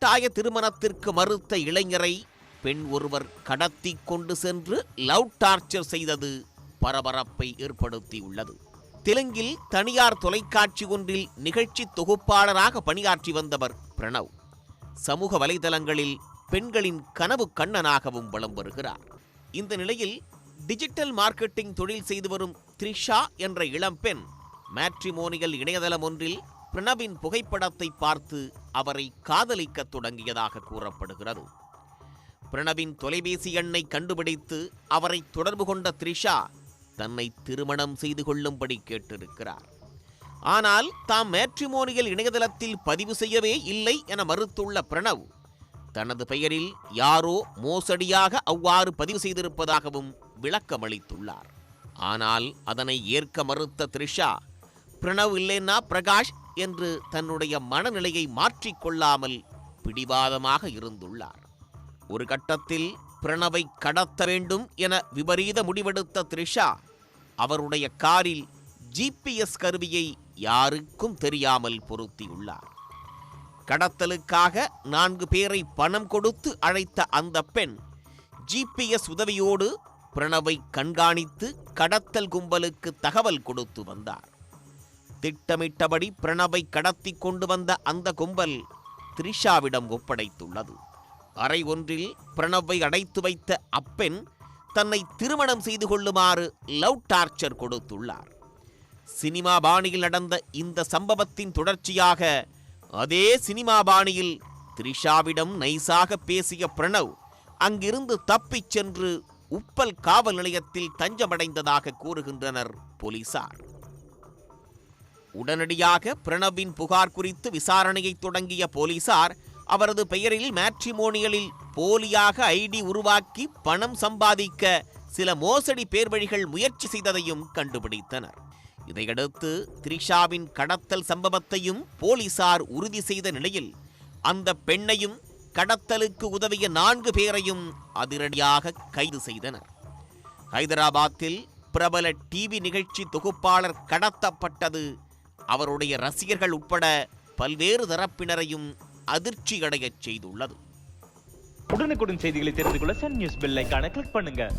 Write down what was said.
கட்டாய திருமணத்திற்கு மறுத்த இளைஞரை பெண் ஒருவர் கடத்தி கொண்டு சென்று லவ் டார்ச்சர் செய்தது பரபரப்பை ஏற்படுத்தியுள்ளது. தெலுங்கில் தனியார் தொலைக்காட்சி ஒன்றில் நிகழ்ச்சி தொகுப்பாளராக பணியாற்றி வந்தவர் பிரணவ். சமூக வலைதளங்களில் பெண்களின் கனவு கண்ணனாகவும் வலம் வருகிறார். இந்த நிலையில் டிஜிட்டல் மார்க்கெட்டிங் தொழில் செய்து வரும் த்ரிஷா என்ற இளம்பெண் மேட்ரிமோனியல் இணையதளம் ஒன்றில் பிரணவின் புகைப்படத்தை பார்த்து அவரை காதலிக்க தொடங்கியதாக கூறப்படுகிறது. பிரணவின் தொலைபேசி எண்ணை கண்டுபிடித்து அவரை தொடர்பு கொண்ட த்ரிஷா தன்னை திருமணம் செய்து கொள்ளும்படி கேட்டிருக்கிறார். ஆனால் தாம் மேட்ரிமோனியல் இணையதளத்தில் பதிவு செய்யவே இல்லை என மறுத்துள்ள பிரணவ் தனது பெயரில் யாரோ மோசடியாக அவ்வாறு பதிவு செய்திருப்பதாகவும் விளக்கமளித்துள்ளார். ஆனால் அதனை ஏற்க மறுத்த த்ரிஷா பிரணவ் இல்லைன்னா பிரகாஷ் என்று தன்னுடைய மனநிலையை மாற்றிக்கொள்ளாமல் பிடிவாதமாக இருந்துள்ளார். ஒரு கட்டத்தில் பிரணவை கடத்த வேண்டும் என விபரீத முடிவெடுத்த த்ரிஷா அவருடைய காரில் ஜிபிஎஸ் கருவியை யாருக்கும் தெரியாமல் பொருத்தியுள்ளார். கடத்தலுக்காக நான்கு பேரை பணம் கொடுத்து அழைத்த அந்த பெண் ஜிபிஎஸ் உதவியோடு பிரணவை கண்காணித்து கடத்தல் கும்பலுக்கு தகவல் கொடுத்து வந்தார். திட்டமிட்டபடி பிரணவை கடத்தி கொண்டு வந்த அந்த கும்பல் த்ரிஷாவிடம் ஒப்படைத்துள்ளது. அறை ஒன்றில் பிரணவை அடைத்து வைத்த அப்பெண் தன்னை திருமணம் செய்து கொள்ளுமாறு லவ் டார்ச்சர் கொடுத்துள்ளார். சினிமா பாணியில் நடந்த இந்த சம்பவத்தின் தொடர்ச்சியாக அதே சினிமா பாணியில் த்ரிஷாவிடம் நைசாக பேசிய பிரணவ் அங்கிருந்து தப்பிச் சென்று உப்பல் காவல் நிலையத்தில் தஞ்சமடைந்ததாக கூறுகின்றனர் போலீசார். உடனடியாக பிரணவின் புகார் குறித்து விசாரணையை தொடங்கிய போலீசார் அவரது பெயரில் மேட்ரிமோனியலில் போலியாக ஐடி உருவாக்கி பணம் சம்பாதிக்க சில மோசடி பேர்வழிகள் முயற்சி செய்ததையும் கண்டுபிடித்தனர். இதையடுத்து த்ரிஷாவின் கடத்தல் சம்பவத்தையும் போலீசார் உறுதி செய்த நிலையில் அந்த பெண்ணையும் கடத்தலுக்கு உதவிய நான்கு பேரையும் அதிரடியாக கைது செய்தனர். ஹைதராபாத்தில் பிரபல டிவி நிகழ்ச்சி தொகுப்பாளர் கடத்தப்பட்டது அவருடைய ரசிகர்கள் உட்பட பல்வேறு தரப்பினரையும் அதிர்ச்சியடையச் செய்துள்ளது. உடனுக்குடன் செய்திகளை தெரிந்து கொள்ள சன் நியூஸ் பெல் கிளிக் பண்ணுங்க.